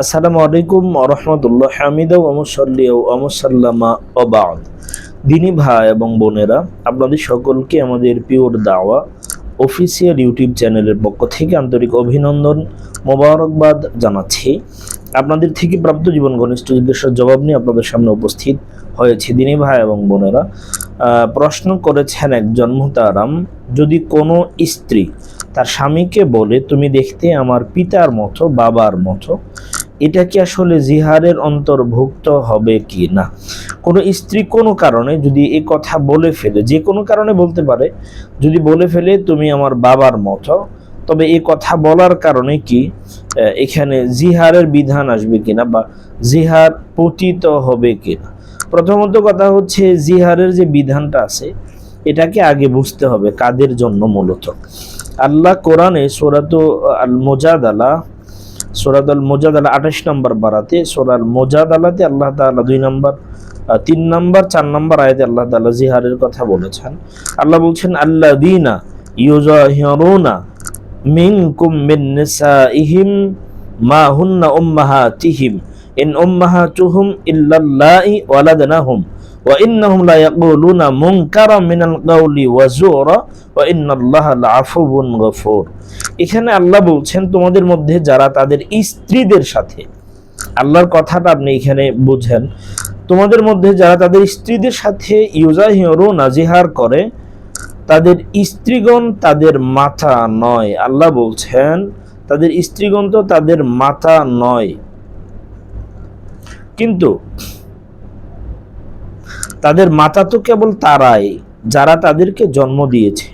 আসসালামু আলাইকুম রহমতুল্লাহ হামিদা ওমসল্লি ওমসাল্লামা ওবাদ দিনী ভাই এবং বোনেরা, আপনাদের সকলকে আমাদের পিওর দাওয়া অফিসিয়াল ইউটিউব চ্যানেলের পক্ষ থেকে আন্তরিক অভিনন্দন মোবারকবাদ জানাচ্ছি। আপনাদের থেকে প্রাপ্ত জীবন ঘনিষ্ঠ জিজ্ঞাসার জবাব নিয়ে আপনাদের সামনে উপস্থিত হয়েছে দিনী ভাই এবং বোনেরা। প্রশ্ন করেছেন একজন মুহতারাম যদি কোনো স্ত্রী তার স্বামীকে বলে, তুমি দেখতে আমার পিতার মতো, বাবার মতো এটা কি আসলে জিহারের অন্তর্ভুক্ত হবে কি না? কোনো স্ত্রী কোনো কারণে যদি এই কথা বলে ফেলে, যে কোনো কারণে বলতে পারে, যদি বলে ফেলে, তুমি আমার বাবার মতো তবে এই কথা বলার কারণে কি এখানে জিহারের বিধান আসবে কিনা বা জিহার পতিত হবে কিনা প্রথমত কথা হচ্ছে জিহারের যে বিধানটা আছে, এটাকে আগে বুঝতে হবে কাদের জন্য মূলত। আল্লাহ কোরআনে সোরাত আল মোজাদালা সোরাত আল মোজাদালা আঠাশ নম্বর বারাতে, সোরাল মোজাদালাতে আল্লাহ তাআলা দুই নম্বর তিন নম্বর, চার নম্বর আয়াতে আল্লাহ তাআলা জিহারের কথা বলেছেন। আল্লাহ বলছেন আল্লাহ দিনা ইউজাহিরুনা মিনকুম মিন নিসাইহিম মা হুন্না উম্মাহাতিহিম। ইন উম্মাহাতুহুম ইল্লাল্লাহি ওয়ালাদনাহুম। وإنهم لا يقولون منكرا من القول وزورا وإن الله لعفو غفور এখানে আল্লাহ বলছেন তোমাদের মধ্যে যারা তাদের স্ত্রীদের সাথে আল্লাহর কথাটা আপনি এখানে বুঝেন তোমাদের মধ্যে যারা তাদের স্ত্রীদের সাথে ইউজাহিরো নাজিহার করে তাদের স্ত্রীগণ তাদের মাথা নয় আল্লাহ বলছেন তাদের স্ত্রীগণ তো তাদের মাথা নয় কিন্তু তাদের মাতা তো কেবল তারাই, যারা তাদেরকে জন্ম দিয়েছে।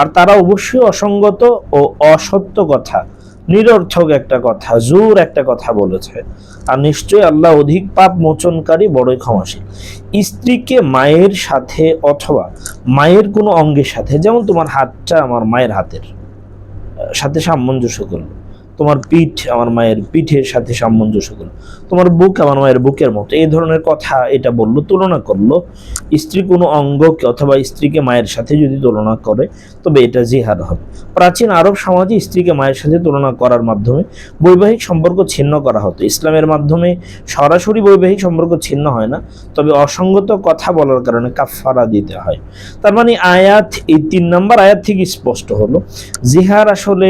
আর তারা অবশ্যই অসঙ্গত ও অসত্য কথা, নিরর্থক একটা কথা, জোর একটা কথা বলেছে। আর নিশ্চয়ই আল্লাহ অধিক পাপ মোচনকারী, বড়ই ক্ষমাশীল। স্ত্রীকে মায়ের সাথে অথবা মায়ের কোনো অঙ্গের সাথে, যেমন তোমার হাতটা আমার মায়ের হাতের, সাথে সামঞ্জস্য করল। তোমার পিঠ আমার মায়ের পিঠের সাথে সামঞ্জস্য করল তোমার বুক আমার মায়ের বুকের মতো। এই ধরনের কথা এটা বলল, তুলনা করল। স্ত্রী কোনো অঙ্গকে অথবা স্ত্রীকে মায়ের সাথে যদি তুলনা করে, তবে এটা জিহাদ হবে। প্রাচীন আরব সমাজে স্ত্রীকে মায়ের সাথে তুলনা করার মাধ্যমে বৈবাহিক সম্পর্ক ছিন্ন করা হতো। ইসলামের মাধ্যমে সরাসরি বৈবাহিক সম্পর্ক ছিন্ন হয় না, তবে অসঙ্গত কথা বলার কারণে কাফারা দিতে হয়। তার মানে আয়াত, এই তিন নম্বর আয়াত থেকে স্পষ্ট হলো জিহার আসলে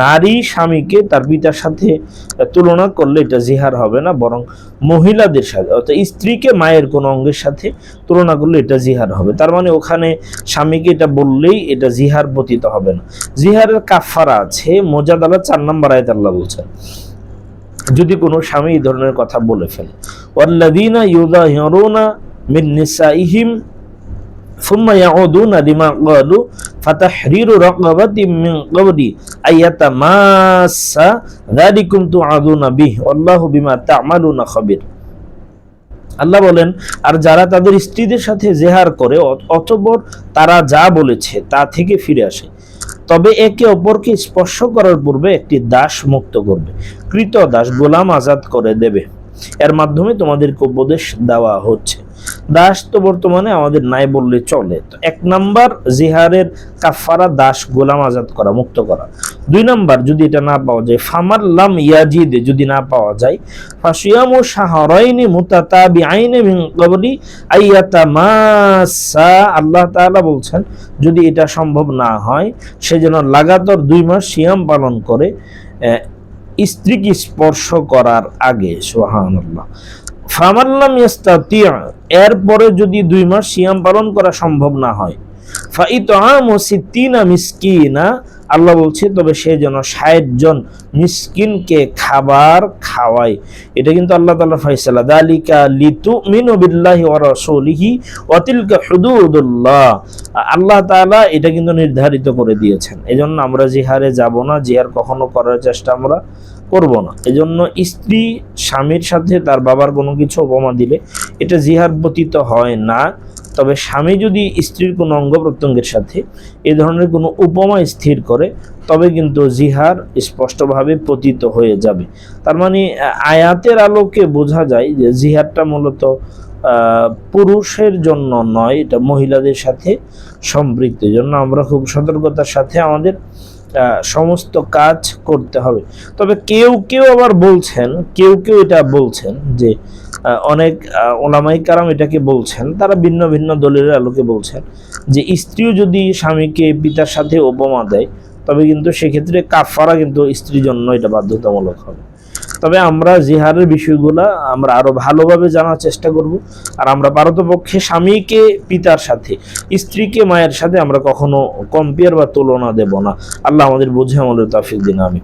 নারী স্বামীকে তার পিতার সাথে তুলনা করলে এটা জিহার হবে না, বরং মহিলাদের সাথে, অর্থাৎ স্ত্রীকে মায়ের কোনো অঙ্গের সাথে তুলনা করলে এটা জিহার হবে। তার মানে ওখানে স্বামীকে এটা বললেই এটা জিহার পতিত হবে না। জিহারের কাফারা আছে মোজাদালা চার নম্বর আয়াত আল্লাহ বলছেন, যদি কোনো স্বামী এই ধরনের কথা বলে ফেলে, ওয়াল্লাযীনা ইউযাহিরুনা মিন নিসাইহিম ثم يعودون لما قالوا فتحرير رقبة من قبل أن يتماسا ذلكم توعدون به والله بما تعملون خبير আল্লাহ বলেন আর যারা তাদের স্ত্রীদের সাথে জেহার করে অ- অতঃপর তারা যা বলেছে তা থেকে ফিরে আসে তবে একে অপরকে স্পর্শ করার পূর্বে একটি দাস মুক্ত করবে কৃত দাস গোলাম আজাদ করে দেবে এর মাধ্যমে তোমাদেরকে উপদেশ দেওয়া হচ্ছে। দাস তো বর্তমানে আমাদের নাই বললে চলে। তো এক নাম্বার জিহারের কাফারা দাস গোলাম আজাদ করা, মুক্ত করা। দুই নাম্বার, যদি এটা না পাওয়া যায়, ফামার লাম ইয়াজিদ যদি না পাওয়া যায়, ফাসিয়ামু শাহরাইনি মুতাতাবিআইনি মিন ক্বাবলি আইয়াতামাসা আল্লাহ তাআলা বলছেন, যদি এটা সম্ভব না হয়, সে যেন লাগাতার দুই মাস সিয়াম পালন করে স্ত্রীকে স্পর্শ করার আগে, সুবহানাল্লাহ। ফামাল্লাম ইয়াস্তাতি' এরপরে যদি দুই মাস সিয়াম পালন করা সম্ভব না হয় মিসকিনা, আল্লাহ বলছে, তবে সে যেন ষাট জন মিসকিনকে খাবার খাওয়ায়। এটা কিন্তু আল্লাহ তাআলা ফয়সালা। দালিকা লিতুমিনু বিল্লাহি ওয়া রাসূলিহি ওয়া তিলকা হুদুদুল্লাহ। আল্লাহ তাআলা এটা কিন্তু নির্ধারিত করে দিয়েছেন। এজন্য আমরা জিহারে যাব না জিহার কখনো করার চেষ্টা আমরা করব না। এজন্য স্ত্রী স্বামীর সাথে তার বাবার কোনো কিছু উপমা দিলে এটা জিহার পতিত হয় না। তবে স্বামী যদি স্ত্রীর কোনো অঙ্গ প্রত্যঙ্গের সাথে এ ধরনের কোনো উপমা স্থির করে, তবে কিন্তু জিহার স্পষ্টভাবে পতিত হয়ে যাবে। তার মানে আয়াতের আলোকে বোঝা যায় যে জিহারটা মূলত পুরুষের জন্য নয়, এটা মহিলাদের সাথে সম্পৃক্ত। জন্য আমরা খুব সতর্কতার সাথে আমাদের সমস্ত কাজ করতে হবে। তবে কেউ কেউ আবার বলছেন, কেউ কেউ এটা বলছেন যে অনেক ওলামাই কারাম এটাকে বলছেন, তারা ভিন্ন ভিন্ন দলের আলোকে বলছেন যে, স্ত্রীও যদি স্বামীকে পিতার সাথে উপমা দেয়, তবে কিন্তু সেক্ষেত্রে কাফারা কিন্তু স্ত্রীর জন্য এটা বাধ্যতামূলক হবে। তবে আমরা জিহারের বিষয়গুলো আমরা আরও ভালোভাবে জানার চেষ্টা করব। আর আমরা পারতপক্ষে স্বামীকে, পিতার সাথে, স্ত্রীকে, মায়ের সাথে আমরা কখনো কম্পেয়ার বা তুলনা দেব না। আল্লাহ আমাদের বুঝে আমাদের তাফিক দিন আমি